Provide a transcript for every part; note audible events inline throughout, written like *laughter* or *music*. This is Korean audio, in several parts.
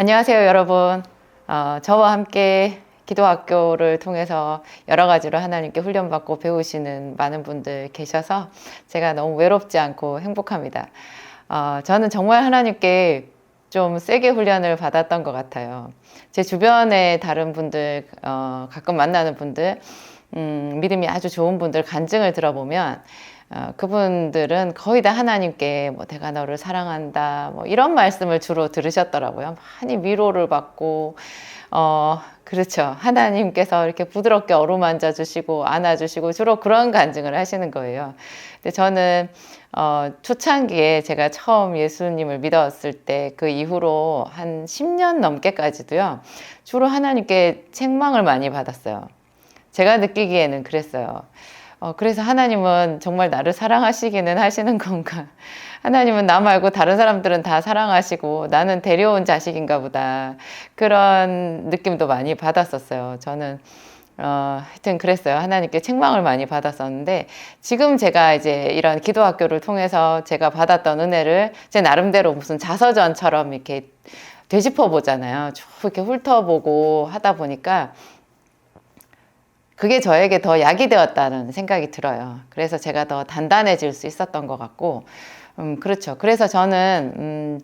안녕하세요, 여러분. 어, 저와 함께 기도학교를 통해서 여러 가지로 하나님께 훈련받고 배우시는 많은 분들 계셔서 제가 너무 외롭지 않고 행복합니다. 어, 저는 정말 하나님께 좀 세게 훈련을 받았던 것 같아요. 제 주변에 다른 분들, 어, 가끔 만나는 분들, 음, 믿음이 아주 좋은 분들 간증을 들어보면 어, 그분들은 거의 다 하나님께 뭐 내가 너를 사랑한다 뭐 이런 말씀을 주로 들으셨더라고요. 많이 위로를 받고 어 그렇죠. 하나님께서 이렇게 부드럽게 어루만져 주시고 안아 주시고 주로 그런 간증을 하시는 거예요. 근데 저는 어 초창기에 제가 처음 예수님을 믿었을 때 그 이후로 한 10년 넘게까지도요. 주로 하나님께 책망을 많이 받았어요. 제가 느끼기에는 그랬어요. 어, 그래서 하나님은 정말 나를 사랑하시기는 하시는 건가? *laughs* 하나님은 나 말고 다른 사람들은 다 사랑하시고 나는 데려온 자식인가 보다. 그런 느낌도 많이 받았었어요. 저는 어, 하여튼 그랬어요. 하나님께 책망을 많이 받았었는데, 지금 제가 이제 이런 기도 학교를 통해서 제가 받았던 은혜를 제 나름대로 무슨 자서전처럼 이렇게 되짚어 보잖아요. 쭉 이렇게 훑어보고 하다 보니까 그게 저에게 더 약이 되었다는 생각이 들어요. 그래서 제가 더 단단해질 수 있었던 것 같고, 음, 그렇죠. 그래서 저는, 음,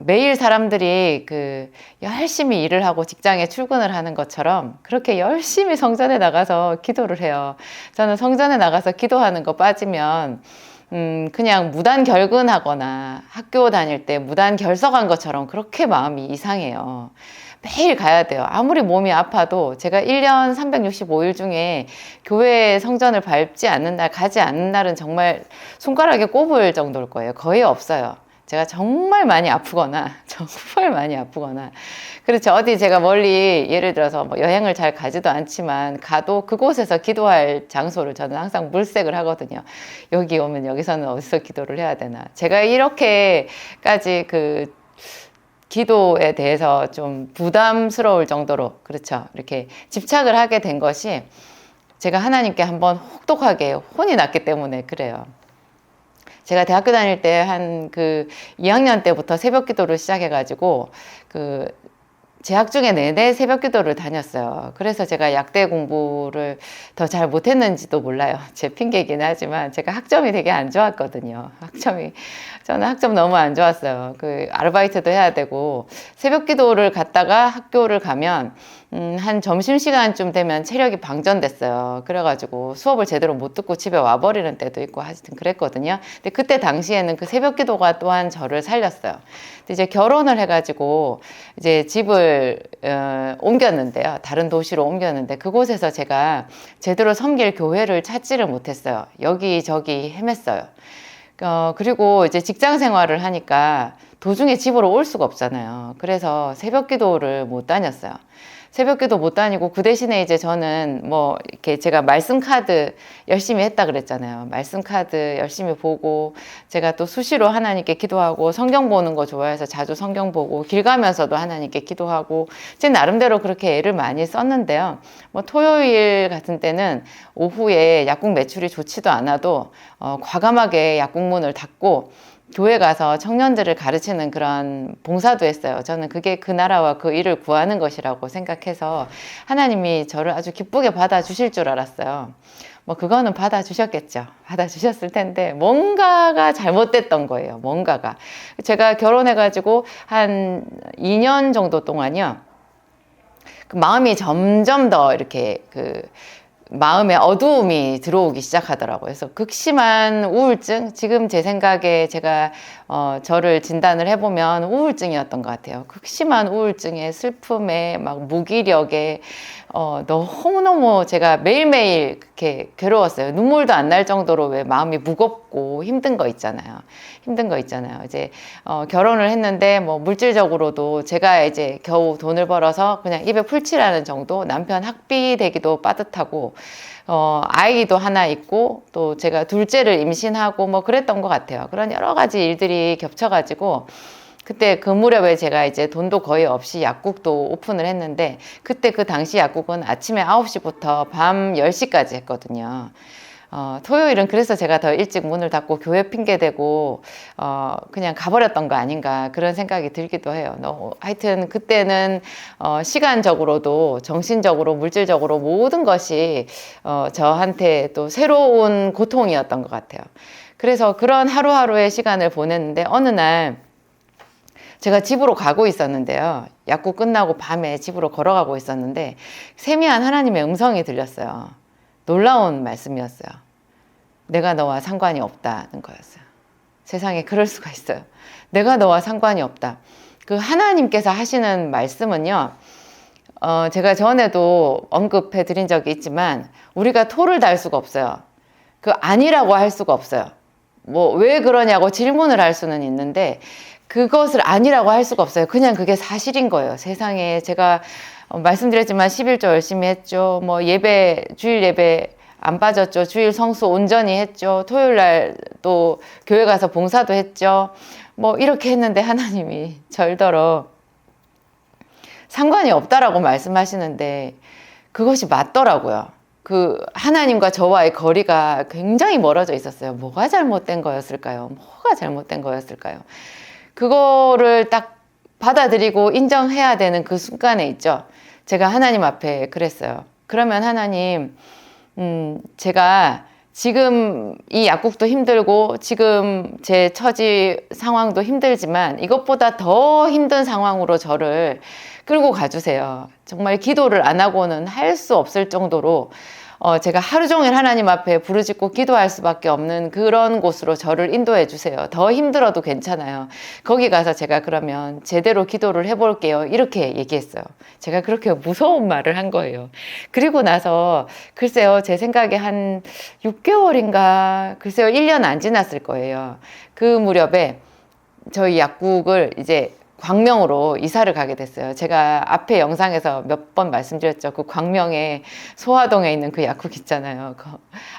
매일 사람들이 그 열심히 일을 하고 직장에 출근을 하는 것처럼 그렇게 열심히 성전에 나가서 기도를 해요. 저는 성전에 나가서 기도하는 거 빠지면 음, 그냥 무단 결근하거나 학교 다닐 때 무단 결석한 것처럼 그렇게 마음이 이상해요. 매일 가야 돼요. 아무리 몸이 아파도 제가 1년 365일 중에 교회 성전을 밟지 않는 날, 가지 않는 날은 정말 손가락에 꼽을 정도일 거예요. 거의 없어요. 제가 정말 많이 아프거나, *laughs* 정말 많이 아프거나. 그렇죠. 어디 제가 멀리 예를 들어서 뭐 여행을 잘 가지도 않지만 가도 그곳에서 기도할 장소를 저는 항상 물색을 하거든요. 여기 오면 여기서는 어디서 기도를 해야 되나. 제가 이렇게까지 그 기도에 대해서 좀 부담스러울 정도로 그렇죠. 이렇게 집착을 하게 된 것이 제가 하나님께 한번 혹독하게 혼이 났기 때문에 그래요. 제가 대학교 다닐 때 한 그 2학년 때부터 새벽 기도를 시작해가지고 그 재학 중에 내내 새벽 기도를 다녔어요. 그래서 제가 약대 공부를 더 잘 못했는지도 몰라요. *laughs* 제 핑계이긴 하지만 제가 학점이 되게 안 좋았거든요. 학점이 저는 학점 너무 안 좋았어요. 그 아르바이트도 해야 되고 새벽 기도를 갔다가 학교를 가면 음, 한 점심시간쯤 되면 체력이 방전됐어요. 그래가지고 수업을 제대로 못 듣고 집에 와버리는 때도 있고 하여튼 그랬거든요. 근데 그때 당시에는 그 새벽 기도가 또한 저를 살렸어요. 근데 이제 결혼을 해가지고 이제 집을 어, 옮겼는데요. 다른 도시로 옮겼는데 그곳에서 제가 제대로 섬길 교회를 찾지를 못했어요. 여기저기 헤맸어요. 어, 그리고 이제 직장 생활을 하니까 도중에 집으로 올 수가 없잖아요. 그래서 새벽 기도를 못 다녔어요. 새벽기도 못 다니고 그 대신에 이제 저는 뭐 이렇게 제가 말씀 카드 열심히 했다 그랬잖아요. 말씀 카드 열심히 보고 제가 또 수시로 하나님께 기도하고 성경 보는 거 좋아해서 자주 성경 보고 길 가면서도 하나님께 기도하고 제 나름대로 그렇게 애를 많이 썼는데요. 뭐 토요일 같은 때는 오후에 약국 매출이 좋지도 않아도 어, 과감하게 약국 문을 닫고 교회 가서 청년들을 가르치는 그런 봉사도 했어요. 저는 그게 그 나라와 그 일을 구하는 것이라고 생각해서 하나님이 저를 아주 기쁘게 받아주실 줄 알았어요. 뭐 그거는 받아주셨겠죠. 받아주셨을 텐데 뭔가가 잘못됐던 거예요. 뭔가가. 제가 결혼해가지고 한 2년 정도 동안요. 그 마음이 점점 더 이렇게 그 마음에 어두움이 들어오기 시작하더라고요. 그래서 극심한 우울증, 지금 제 생각에 제가 어, 저를 진단을 해보면 우울증이었던 것 같아요. 극심한 우울증에 슬픔에 막 무기력에 어, 너무너무 제가 매일매일 그렇게 괴로웠어요. 눈물도 안 날 정도로 왜 마음이 무겁고 힘든 거 있잖아요. 힘든 거 있잖아요. 이제 어, 결혼을 했는데 뭐 물질적으로도 제가 이제 겨우 돈을 벌어서 그냥 입에 풀칠하는 정도 남편 학비 되기도 빠듯하고 어, 아이도 하나 있고 또 제가 둘째를 임신하고 뭐 그랬던 것 같아요. 그런 여러 가지 일들이 겹쳐가지고 그때 그 무렵에 제가 이제 돈도 거의 없이 약국도 오픈을 했는데 그때 그 당시 약국은 아침에 9시부터 밤 10시까지 했거든요. 어, 토요일은 그래서 제가 더 일찍 문을 닫고 교회 핑계대고 어, 그냥 가버렸던 거 아닌가 그런 생각이 들기도 해요. 너, 하여튼 그때는 어, 시간적으로도 정신적으로 물질적으로 모든 것이 어, 저한테 또 새로운 고통이었던 것 같아요. 그래서 그런 하루하루의 시간을 보냈는데 어느 날 제가 집으로 가고 있었는데요. 약국 끝나고 밤에 집으로 걸어가고 있었는데 세미한 하나님의 음성이 들렸어요. 놀라운 말씀이었어요. 내가 너와 상관이 없다는 거였어요. 세상에 그럴 수가 있어요. 내가 너와 상관이 없다. 그 하나님께서 하시는 말씀은요. 어, 제가 전에도 언급해 드린 적이 있지만 우리가 토를 달 수가 없어요. 그 아니라고 할 수가 없어요. 뭐 왜 그러냐고 질문을 할 수는 있는데 그것을 아니라고 할 수가 없어요. 그냥 그게 사실인 거예요. 세상에 제가 어, 말씀드렸지만 11조 열심히 했죠. 뭐 예배 주일 예배 안 빠졌죠. 주일 성수 온전히 했죠. 토요일 날 또 교회 가서 봉사도 했죠. 뭐 이렇게 했는데 하나님이 절더러 상관이 없다라고 말씀하시는데 그것이 맞더라고요. 그 하나님과 저와의 거리가 굉장히 멀어져 있었어요. 뭐가 잘못된 거였을까요? 뭐가 잘못된 거였을까요? 그거를 딱 받아들이고 인정해야 되는 그 순간에 있죠. 제가 하나님 앞에 그랬어요. 그러면 하나님, 음, 제가 지금 이 약국도 힘들고 지금 제 처지 상황도 힘들지만 이것보다 더 힘든 상황으로 저를 끌고 가주세요. 정말 기도를 안 하고는 할 수 없을 정도로 어, 제가 하루 종일 하나님 앞에 부르짖고 기도할 수밖에 없는 그런 곳으로 저를 인도해 주세요. 더 힘들어도 괜찮아요. 거기 가서 제가 그러면 제대로 기도를 해볼게요. 이렇게 얘기했어요. 제가 그렇게 무서운 말을 한 거예요. 그리고 나서 글쎄요, 제 생각에 한 6개월인가, 글쎄요, 1년 안 지났을 거예요. 그 무렵에 저희 약국을 이제 광명으로 이사를 가게 됐어요. 제가 앞에 영상에서 몇 번 말씀드렸죠. 그 광명에 소화동에 있는 그 약국 있잖아요. 그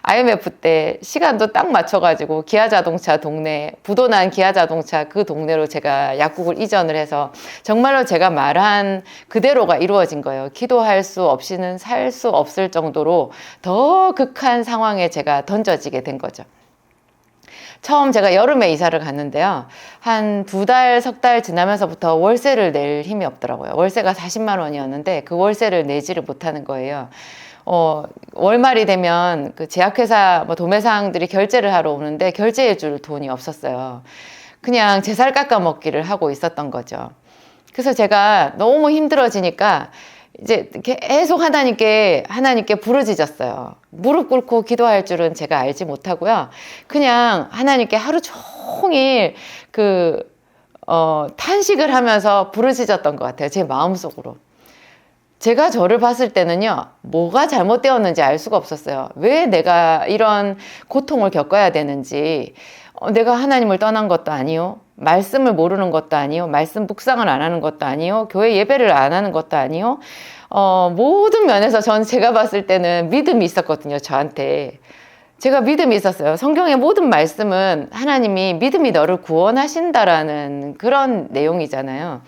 IMF 때 시간도 딱 맞춰가지고 기아 자동차 동네, 부도난 기아 자동차 그 동네로 제가 약국을 이전을 해서 정말로 제가 말한 그대로가 이루어진 거예요. 기도할 수 없이는 살 수 없을 정도로 더 극한 상황에 제가 던져지게 된 거죠. 처음 제가 여름에 이사를 갔는데요. 한 두 달, 석 달 지나면서부터 월세를 낼 힘이 없더라고요. 월세가 40만 원이었는데 그 월세를 내지를 못하는 거예요. 어, 월말이 되면 그 제약회사 뭐 도매상들이 결제를 하러 오는데 결제해 줄 돈이 없었어요. 그냥 제 살 깎아 먹기를 하고 있었던 거죠. 그래서 제가 너무 힘들어지니까 이제 계속 하나님께 하나님께 부르짖었어요. 무릎 꿇고 기도할 줄은 제가 알지 못하고요. 그냥 하나님께 하루 종일 그 어, 탄식을 하면서 부르짖었던 것 같아요. 제 마음속으로. 제가 저를 봤을 때는요, 뭐가 잘못되었는지 알 수가 없었어요. 왜 내가 이런 고통을 겪어야 되는지, 어, 내가 하나님을 떠난 것도 아니요. 말씀을 모르는 것도 아니요. 말씀 묵상을 안 하는 것도 아니요. 교회 예배를 안 하는 것도 아니요. 어, 모든 면에서 전 제가 봤을 때는 믿음이 있었거든요. 저한테. 제가 믿음이 있었어요. 성경의 모든 말씀은 하나님이 믿음이 너를 구원하신다라는 그런 내용이잖아요.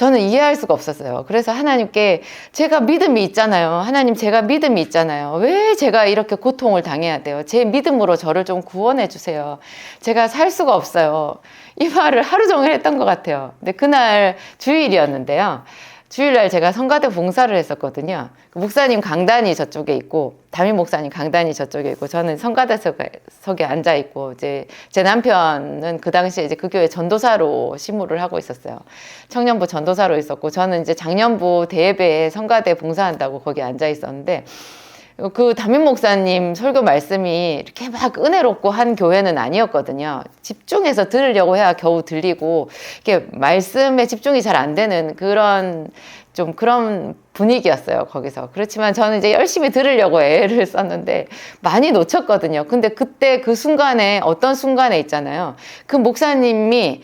저는 이해할 수가 없었어요. 그래서 하나님께 제가 믿음이 있잖아요. 하나님 제가 믿음이 있잖아요. 왜 제가 이렇게 고통을 당해야 돼요? 제 믿음으로 저를 좀 구원해 주세요. 제가 살 수가 없어요. 이 말을 하루 종일 했던 것 같아요. 근데 그날 주일이었는데요. 주일날 제가 성가대 봉사를 했었거든요. 그 목사님 강단이 저쪽에 있고 담임 목사님 강단이 저쪽에 있고 저는 성가대석에 앉아 있고 이제 제 남편은 그 당시에 이제 그 교회 전도사로 심무를 하고 있었어요. 청년부 전도사로 있었고 저는 이제 작년부 대예배에 성가대 봉사한다고 거기 앉아 있었는데 그 담임 목사님 설교 말씀이 이렇게 막 은혜롭고 한 교회는 아니었거든요. 집중해서 들으려고 해야 겨우 들리고 이렇게 말씀에 집중이 잘 안 되는 그런 좀 그런 분위기였어요, 거기서. 그렇지만 저는 이제 열심히 들으려고 애를 썼는데 많이 놓쳤거든요. 근데 그때 그 순간에 어떤 순간에 있잖아요. 그 목사님이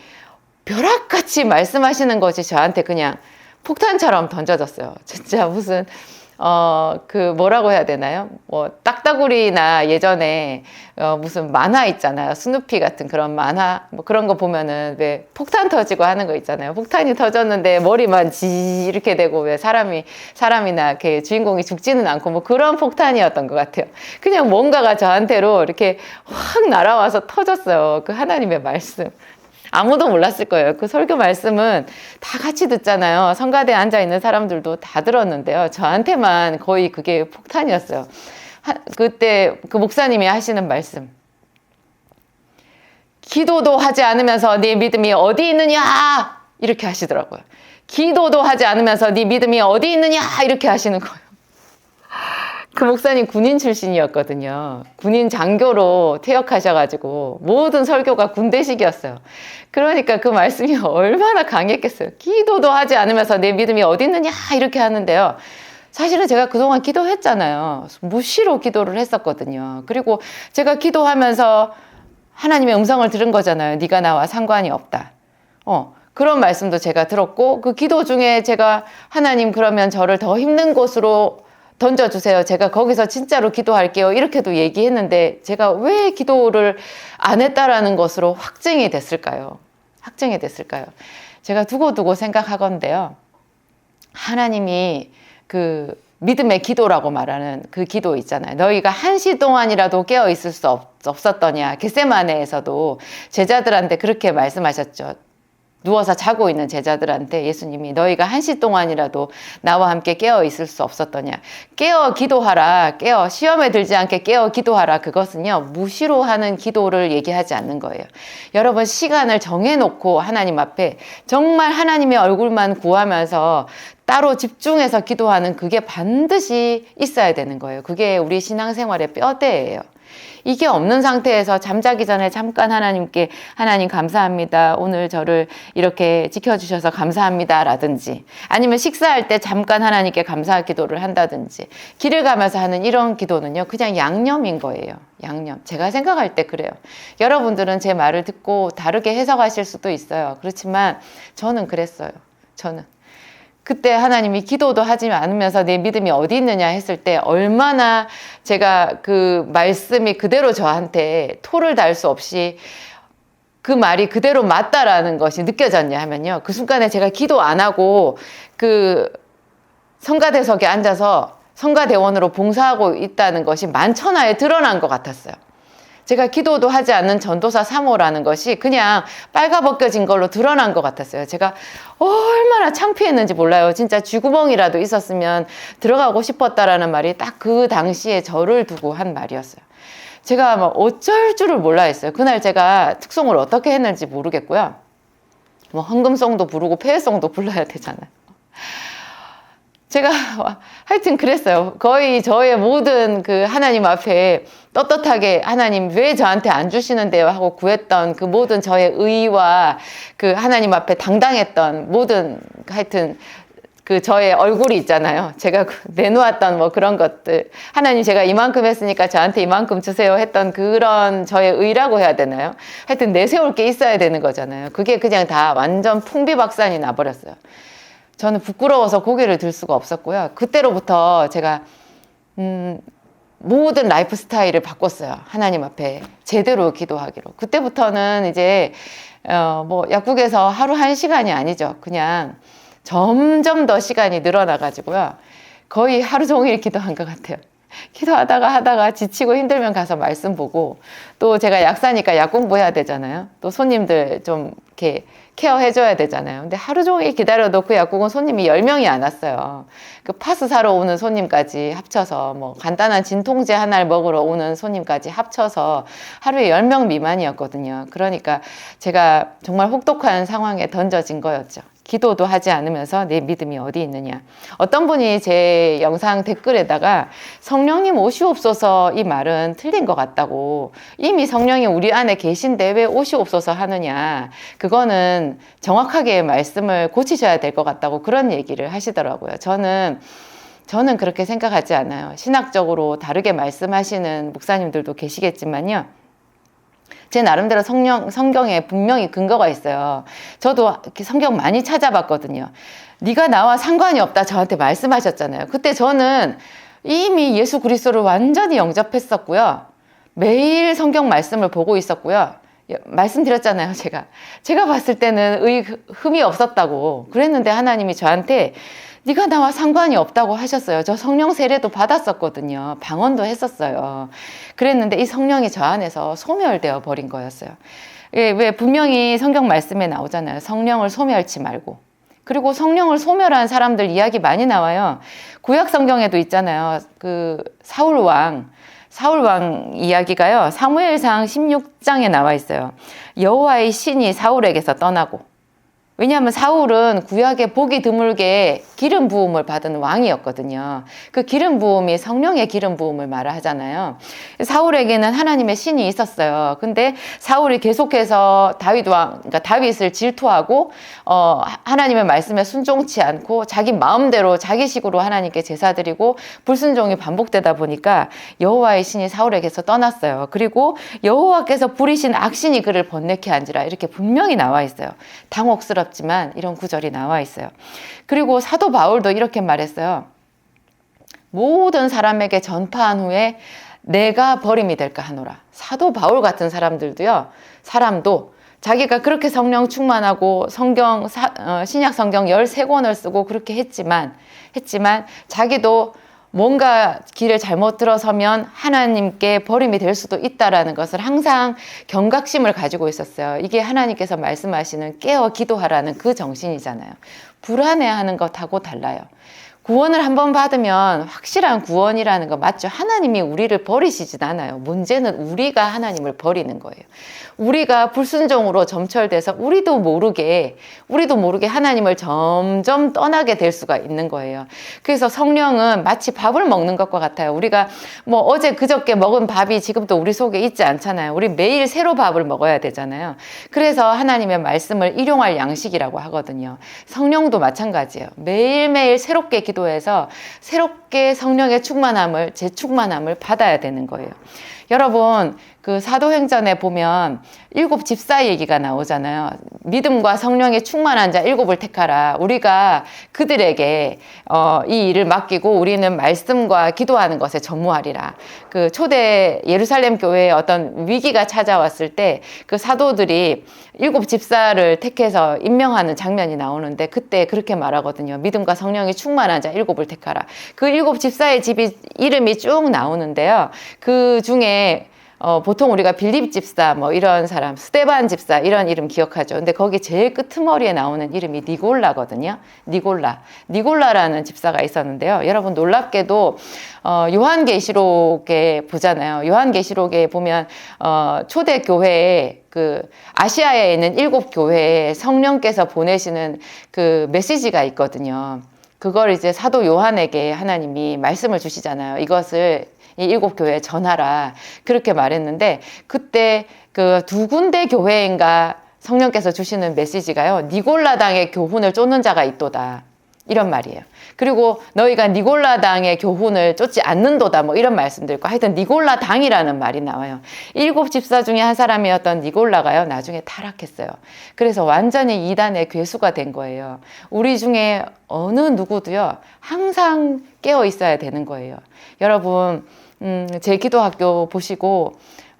벼락같이 말씀하시는 것이 저한테 그냥 폭탄처럼 던져졌어요. 진짜 무슨 어, 그 뭐라고 해야 되나요? 뭐 딱따구리나 예전에 어, 무슨 만화 있잖아요. 스누피 같은 그런 만화 뭐 그런 거 보면은 왜 폭탄 터지고 하는 거 있잖아요. 폭탄이 터졌는데 머리만 지 이렇게 되고 왜 사람이 사람이나 이렇게 주인공이 죽지는 않고 뭐 그런 폭탄이었던 것 같아요. 그냥 뭔가가 저한테로 이렇게 확 날아와서 터졌어요. 그 하나님의 말씀. 아무도 몰랐을 거예요. 그 설교 말씀은 다 같이 듣잖아요. 성가대에 앉아 있는 사람들도 다 들었는데요. 저한테만 거의 그게 폭탄이었어요. 하, 그때 그 목사님이 하시는 말씀. 기도도 하지 않으면서 네 믿음이 어디 있느냐 이렇게 하시더라고요. 기도도 하지 않으면서 네 믿음이 어디 있느냐 이렇게 하시는 거예요. 그 목사님 군인 출신이었거든요. 군인 장교로 퇴역하셔가지고 모든 설교가 군대식이었어요. 그러니까 그 말씀이 *laughs* 얼마나 강했겠어요. 기도도 하지 않으면서 내 믿음이 어디 있느냐 이렇게 하는데요. 사실은 제가 그동안 기도했잖아요. 무시로 기도를 했었거든요. 그리고 제가 기도하면서 하나님의 음성을 들은 거잖아요. 네가 나와 상관이 없다. 어, 그런 말씀도 제가 들었고 그 기도 중에 제가 하나님 그러면 저를 더 힘든 곳으로 던져주세요. 제가 거기서 진짜로 기도할게요. 이렇게도 얘기했는데 제가 왜 기도를 안 했다라는 것으로 확증이 됐을까요? 확증이 됐을까요? 제가 두고두고 생각하건데요. 하나님이 그 믿음의 기도라고 말하는 그 기도 있잖아요. 너희가 한 시 동안이라도 깨어 있을 수 없, 없었더냐. 겟세마네에서도 제자들한테 그렇게 말씀하셨죠. 누워서 자고 있는 제자들한테 예수님이 너희가 한 시 동안이라도 나와 함께 깨어 있을 수 없었더냐. 깨어 기도하라. 깨어 시험에 들지 않게 깨어 기도하라. 그것은요. 무시로 하는 기도를 얘기하지 않는 거예요. 여러분 시간을 정해 놓고 하나님 앞에 정말 하나님의 얼굴만 구하면서 따로 집중해서 기도하는 그게 반드시 있어야 되는 거예요. 그게 우리 신앙생활의 뼈대예요. 이게 없는 상태에서 잠자기 전에 잠깐 하나님께 하나님 감사합니다. 오늘 저를 이렇게 지켜주셔서 감사합니다. 라든지 아니면 식사할 때 잠깐 하나님께 감사 기도를 한다든지 길을 가면서 하는 이런 기도는요. 그냥 양념인 거예요. 양념. 제가 생각할 때 그래요. 여러분들은 제 말을 듣고 다르게 해석하실 수도 있어요. 그렇지만 저는 그랬어요. 저는. 그때 하나님이 기도도 하지 않으면서 내 믿음이 어디 있느냐 했을 때 얼마나 제가 그 말씀이 그대로 저한테 토를 달 수 없이 그 말이 그대로 맞다라는 것이 느껴졌냐 하면요. 그 순간에 제가 기도 안 하고 그 성가대석에 앉아서 성가대원으로 봉사하고 있다는 것이 만천하에 드러난 것 같았어요. 제가 기도도 하지 않는 전도사 3호라는 것이 그냥 빨가벗겨진 걸로 드러난 것 같았어요. 제가 얼마나 창피했는지 몰라요. 진짜 쥐구멍이라도 있었으면 들어가고 싶었다라는 말이 딱 그 당시에 저를 두고 한 말이었어요. 제가 뭐 어쩔 줄을 몰라 했어요. 그날 제가 특송을 어떻게 했는지 모르겠고요. 뭐 헌금송도 부르고 폐회송도 불러야 되잖아요. 제가 *laughs* 하여튼 그랬어요. 거의 저의 모든 그 하나님 앞에 떳떳하게 하나님 왜 저한테 안 주시는데요 하고 구했던 그 모든 저의 의와 그 하나님 앞에 당당했던 모든 하여튼 그 저의 얼굴이 있잖아요. 제가 그 *laughs* 내놓았던 뭐 그런 것들. 하나님 제가 이만큼 했으니까 저한테 이만큼 주세요 했던 그런 저의 의라고 해야 되나요? 하여튼 내세울 게 있어야 되는 거잖아요. 그게 그냥 다 완전 풍비박산이 나버렸어요. 저는 부끄러워서 고개를 들 수가 없었고요. 그때로부터 제가 음, 모든 라이프 스타일을 바꿨어요. 하나님 앞에 제대로 기도하기로. 그때부터는 이제 어, 뭐 약국에서 하루 한 시간이 아니죠. 그냥 점점 더 시간이 늘어나가지고요. 거의 하루 종일 기도한 것 같아요. 기도하다가 하다가 지치고 힘들면 가서 말씀 보고 또 제가 약사니까 약 공부해야 되잖아요. 또 손님들 좀 이렇게 케어해줘야 되잖아요. 근데 하루 종일 기다려도 그 약국은 손님이 10명이 안 왔어요. 그 파스 사러 오는 손님까지 합쳐서 뭐 간단한 진통제 하나를 먹으러 오는 손님까지 합쳐서 하루에 10명 미만이었거든요. 그러니까 제가 정말 혹독한 상황에 던져진 거였죠. 기도도 하지 않으면서 내 믿음이 어디 있느냐. 어떤 분이 제 영상 댓글에다가 성령님 오시옵소서 이 말은 틀린 것 같다고 이미 성령이 우리 안에 계신데 왜 오시옵소서 하느냐. 그거는 정확하게 말씀을 고치셔야 될 것 같다고 그런 얘기를 하시더라고요. 저는 저는 그렇게 생각하지 않아요. 신학적으로 다르게 말씀하시는 목사님들도 계시겠지만요. 제 나름대로 성령, 성경에 분명히 근거가 있어요. 저도 이렇게 성경 많이 찾아봤거든요. 네가 나와 상관이 없다 저한테 말씀하셨잖아요. 그때 저는 이미 예수 그리스도를 완전히 영접했었고요. 매일 성경 말씀을 보고 있었고요. 말씀드렸잖아요, 제가. 제가 봤을 때는 의 흠이 없었다고. 그랬는데 하나님이 저한테 네가 나와 상관이 없다고 하셨어요. 저 성령 세례도 받았었거든요. 방언도 했었어요. 그랬는데 이 성령이 저 안에서 소멸되어 버린 거였어요. 예, 왜 분명히 성경 말씀에 나오잖아요. 성령을 소멸치 말고. 그리고 성령을 소멸한 사람들 이야기 많이 나와요. 구약 성경에도 있잖아요. 그 사울 왕, 사울 왕 이야기가요. 사무엘상 16장에 나와 있어요. 여호와의 신이 사울에게서 떠나고 왜냐하면 사울은 구약에 보기 드물게 기름 부음을 받은 왕이었거든요. 그 기름 부음이 성령의 기름 부음을 말하잖아요. 사울에게는 하나님의 신이 있었어요. 근데 사울이 계속해서 다윗 왕, 그러니까 다윗을 질투하고 어, 하나님의 말씀에 순종치 않고 자기 마음대로 자기식으로 하나님께 제사드리고 불순종이 반복되다 보니까 여호와의 신이 사울에게서 떠났어요. 그리고 여호와께서 부리신 악신이 그를 번뇌케 한지라 이렇게 분명히 나와 있어요. 당혹스럽 어렵지만 이런 구절이 나와 있어요. 그리고 사도 바울도 이렇게 말했어요. 모든 사람에게 전파한 후에 내가 버림이 될까 하노라. 사도 바울 같은 사람들도요, 사람도 자기가 그렇게 성령 충만하고 성경, 사, 어, 신약 성경 13권을 쓰고 그렇게 했지만, 했지만 자기도 뭔가 길을 잘못 들어서면 하나님께 버림이 될 수도 있다라는 것을 항상 경각심을 가지고 있었어요. 이게 하나님께서 말씀하시는 깨어 기도하라는 그 정신이잖아요. 불안해하는 것하고 달라요. 구원을 한번 받으면 확실한 구원이라는 거 맞죠? 하나님이 우리를 버리시진 않아요. 문제는 우리가 하나님을 버리는 거예요. 우리가 불순종으로 점철돼서 우리도 모르게 우리도 모르게 하나님을 점점 떠나게 될 수가 있는 거예요. 그래서 성령은 마치 밥을 먹는 것과 같아요. 우리가 뭐 어제 그저께 먹은 밥이 지금도 우리 속에 있지 않잖아요. 우리 매일 새로 밥을 먹어야 되잖아요. 그래서 하나님의 말씀을 일용할 양식이라고 하거든요. 성령도 마찬가지예요. 매일매일 새롭게 기도 해서 새롭게 성령의 충만함을 재충만함을 받아야 되는 거예요. 여러분 그 사도행전에 보면 일곱 집사 얘기가 나오잖아요. 믿음과 성령의 충만한 자 일곱을 택하라. 우리가 그들에게 어, 이 일을 맡기고 우리는 말씀과 기도하는 것에 전무하리라. 그 초대 예루살렘 교회에 어떤 위기가 찾아왔을 때 그 사도들이 일곱 집사를 택해서 임명하는 장면이 나오는데 그때 그렇게 말하거든요. 믿음과 성령이 충만한 자 일곱을 택하라. 그 일곱 집사의 집이 이름이 쭉 나오는데요. 그 중에 어, 보통 우리가 빌립 집사 뭐 이런 사람, 스테반 집사 이런 이름 기억하죠. 근데 거기 제일 끄트머리에 나오는 이름이 니골라거든요. 니골라. 니골라라는 집사가 있었는데요. 여러분 놀랍게도 어, 요한계시록에 보잖아요. 요한계시록에 보면 어, 초대 교회에 그 아시아에 있는 일곱 교회에 성령께서 보내시는 그 메시지가 있거든요. 그걸 이제 사도 요한에게 하나님이 말씀을 주시잖아요. 이것을 이 일곱 교회에 전하라. 그렇게 말했는데 그때 그 두 군데 교회인가 성령께서 주시는 메시지가요. 니골라당의 교훈을 쫓는 자가 있도다. 이런 말이에요. 그리고 너희가 니골라당의 교훈을 쫓지 않는도다. 뭐 이런 말씀도 있고 하여튼 니골라당이라는 말이 나와요. 일곱 집사 중에 한 사람이었던 니골라가요. 나중에 타락했어요. 그래서 완전히 이단의 괴수가 된 거예요. 우리 중에 어느 누구도요. 항상 깨어 있어야 되는 거예요. 여러분 음, 제 기도학교 보시고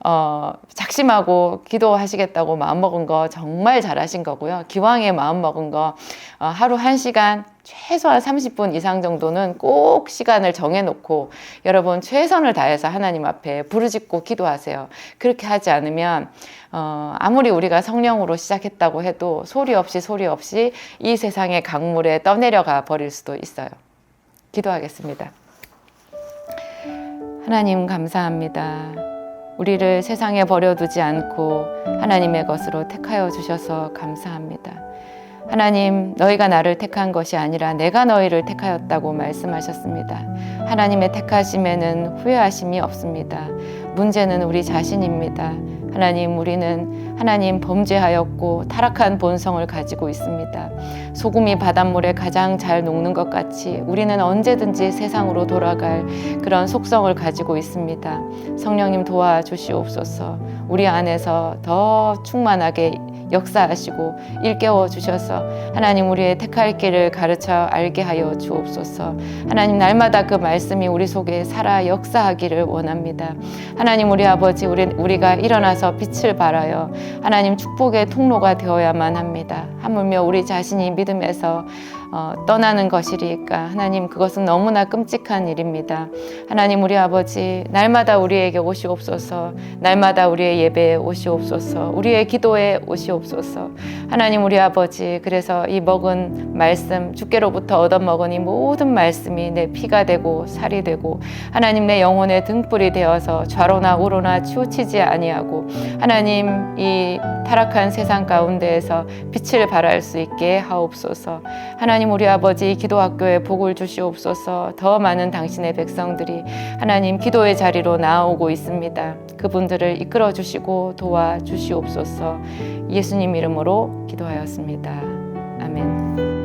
어, 작심하고 기도하시겠다고 마음먹은 거 정말 잘하신 거고요. 기왕에 마음먹은 거 어, 하루 한시간 최소한 30분 이상 정도는 꼭 시간을 정해놓고 여러분 최선을 다해서 하나님 앞에 부르짖고 기도하세요. 그렇게 하지 않으면 어, 아무리 우리가 성령으로 시작했다고 해도 소리 없이 소리 없이 이 세상의 강물에 떠내려가 버릴 수도 있어요. 기도하겠습니다. 하나님 감사합니다. 우리를 세상에 버려두지 않고 하나님의 것으로 택하여 주셔서 감사합니다. 하나님, 너희가 나를 택한 것이 아니라 내가 너희를 택하였다고 말씀하셨습니다. 하나님의 택하심에는 후회하심이 없습니다. 문제는 우리 자신입니다. 하나님, 우리는 하나님 범죄하였고 타락한 본성을 가지고 있습니다. 소금이 바닷물에 가장 잘 녹는 것 같이 우리는 언제든지 세상으로 돌아갈 그런 속성을 가지고 있습니다. 성령님 도와주시옵소서. 우리 안에서 더 충만하게 역사하시고 일깨워 주셔서 하나님 우리의 택할 길을 가르쳐 알게 하여 주옵소서. 하나님 날마다 그 말씀이 우리 속에 살아 역사하기를 원합니다. 하나님 우리 아버지 우리 우리가 일어나서 빛을 발하여 하나님 축복의 통로가 되어야만 합니다. 하물며 우리 자신이 믿음에서 어, 떠나는 것이리까. 하나님 그것은 너무나 끔찍한 일입니다. 하나님 우리 아버지 날마다 우리에게 오시옵소서. 날마다 우리의 예배에 오시옵소서. 우리의 기도에 오시옵소서. 하나님 우리 아버지 그래서 이 먹은 말씀 주께로부터 얻어먹은 이 모든 말씀이 내 피가 되고 살이 되고 하나님 내 영혼의 등불이 되어서 좌로나 우로나 치우치지 아니하고 하나님 이 타락한 세상 가운데에서 빛을 발할 수 있게 하옵소서 하나님 우리 아버지 기도학교에 복을 주시옵소서. 더 많은 당신의 백성들이 하나님 기도의 자리로 나오고 있습니다. 그분들을 이끌어 주시고 도와 주시옵소서. 예수님 이름으로 기도하였습니다. 아멘